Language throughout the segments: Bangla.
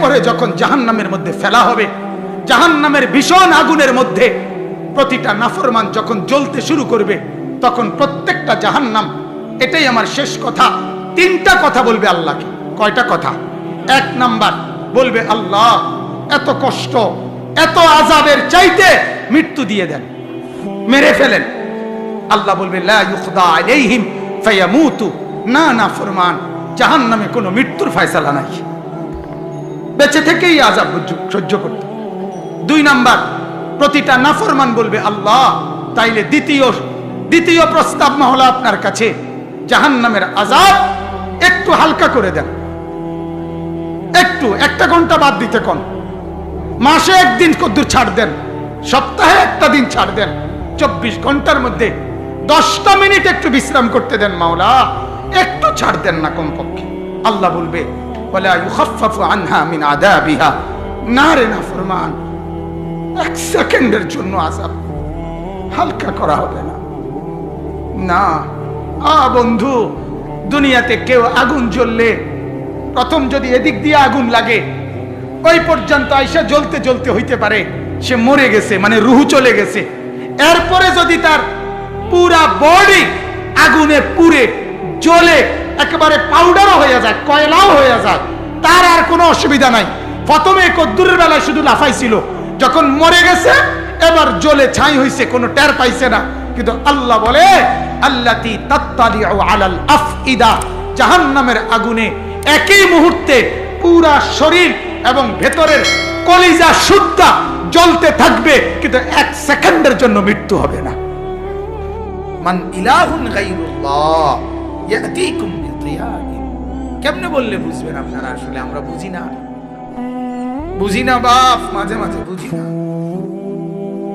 এরপরে যখন জাহান্নামের মধ্যে ফেলা হবে, জাহান্নামের ভীষণ আগুনের মধ্যে প্রতিটা নাফরমান যখন জ্বলতে শুরু করবে, তখন প্রত্যেকটা জাহান্নাম, এটাই আমার শেষ কথা। তিনটা কথা বলবে আল্লাহকে। কয়টা কথা? এক নাম্বার, বলবে, আল্লাহ, এত কষ্ট, এত আজাবের চাইতে মৃত্যু দিয়ে দেন, মেরে ফেলেন। আল্লাহ বলবে না না, ফরমান, জাহান্নামে কোনো মৃত্যুর ফয়সালা নাই। বেঁচে থেকেই আজাব সহ্য- করতে। দুই নাম্বার, প্রতিটা নাফরমান বলবে, আল্লাহ, তাইলে দ্বিতীয় দ্বিতীয় প্রস্তাব মহলা আপনার কাছে। জাহান্নামের আজাব একটু হালকা করে দেন। একটু, একটা ঘণ্টা বাদ দিতে কোন। মাসে একদিন কদ্দুর ছাড় দেন। সপ্তাহে একটা দিন ছাড় দেন। চব্বিশ ঘণ্টার মধ্যে দশটা মিনিট একটু বিশ্রাম করতে দেন মাওলা। একটু ছাড় দেন না কমপক্ষে। আল্লাহ বলবে এক সেকেন্ডের জন্য হালকা করা হবে না। না। বন্ধু, দুনিয়াতে কেউ আগুন জ্বললে, প্রথম যদি এদিক দিয়ে আগুন লাগে, ওই পর্যন্ত আইসা জ্বলতে জ্বলতে হইতে পারে। সে মরে গেছে মানে রুহু চলে গেছে। এরপরে যদি তার পুরা বডি আগুনে পুড়ে, জ্বলে একেবারে পাউডারও হয়ে যায়, কয়লাও হয়ে যায়। তার আর কোনো অসুবিধা নাই। প্রথমে কদ্দুরের বেলায় শুধু লাফাইছিল। যখন মরে গেছে, এবার জ্বলে ছাই হইছে, কোনো টের পাইছে না। কিন্তু আল্লাহ বলে, আল্লাতি তাত্তালিউ আলাল আফইদা। জাহান্নামের আগুনে একই মুহূর্তে পুরা শরীর এবং ভেতরের কলিজা শুদ্ধা জ্বলতে থাকবে, কিন্তু এক সেকেন্ডের জন্য মৃত্যু হবে না। মান ইলাহুন গায়রুল্লাহ, ইয়াতিকুম কেমনে বললে বুঝবেন আপনারা আসলে? আমরা বুঝি না। বুঝি না বাপ, মাঝে মাঝে বুঝি না।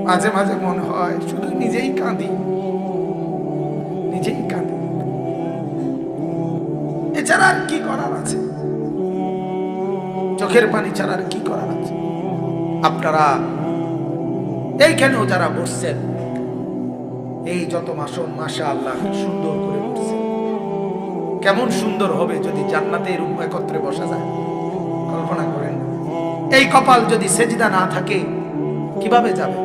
মাঝে মাঝে মনে হয় শুধু নিজেই কাঁদি। নিজেই কাঁদি। এছাড়া আর কি করার আছে? চোখের পানি ছাড়া আর কি করার আছে? আপনারা এইখানেও যারা বসছেন, এই যত মাসন মাসা আল্লাহ সুন্দর করে বসছে কেমন সুন্দর হবে যদি জান্নাতে এরূপ একত্রে বসা যায়? কল্পনা করেন। এই কপাল যদি সেজদা না থাকে, কীভাবে যাবে?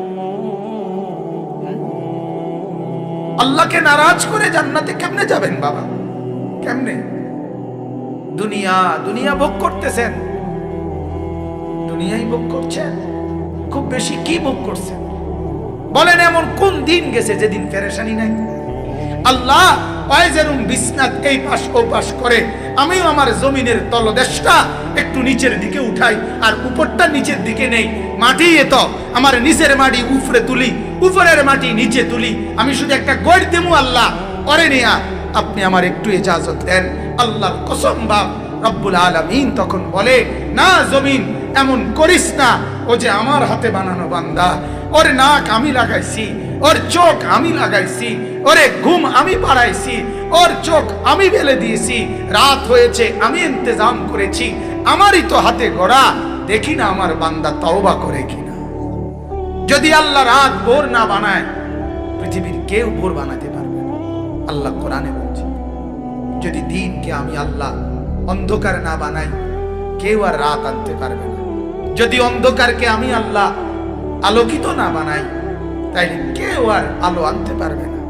আল্লাহকে নারাজ করে জান্নাতে কেমনে যাবেন বাবা? কেমনে? দুনিয়া দুনিয়া ভোগ করতেছেন। দুনিয়াই ভোগ করছেন? খুব বেশি কি ভোগ করছেন? বলেন এমন কোন দিন গেছে যেদিন ফেরেশানি নাই? আল্লাহ পায়জেরুম বিসনাত এই পাশ ও পাশ করে, আমিও আমার জমিনের তলদেশটা একটু নিচের দিকে উঠাই, আর উপরটা নিচের দিকে নেই। মাটি এত আমার নিচের মাটি উপরে তুলি, উপরের মাটি নিচে তুলি। আমি শুধু একটা গড় দেবো আল্লাহ, পরে নেয়া, আপনি আমার একটু এজাজত দেন। আল্লাহর কসম বাপ, রব্বুল আলামিন তখন বলে, না জমিন এমন করিস না। ও যে আমার হাতে বানানো বান্দা। ওর নাক আমি লাগাইছি, ওর চোখ আমি লাগাইছি, ওরে ঘুম আমি পাড়াইছি, ওর চোখ আমি বেলে দিয়েছি। রাত হয়েছে, আমি ইন্তজাম করেছি, আমারই তো হাতে গড়া দেখি না আমার বান্দা তওবা করে কিনা। যদি আল্লাহ রাত ভোর না বানায়, পৃথিবীর কেউ ভোর বানাতে পারবে না। আল্লাহ কোরআনে বলছে, যদি দিনকে আমি আল্লাহ অন্ধকার না বানাই, কেউ আর রাত আনতে পারবে না। যদি অন্ধকারকে আমি আল্লাহ আলোকিত না বানাই তাই কেউ আর আলো আনতে পারবে না।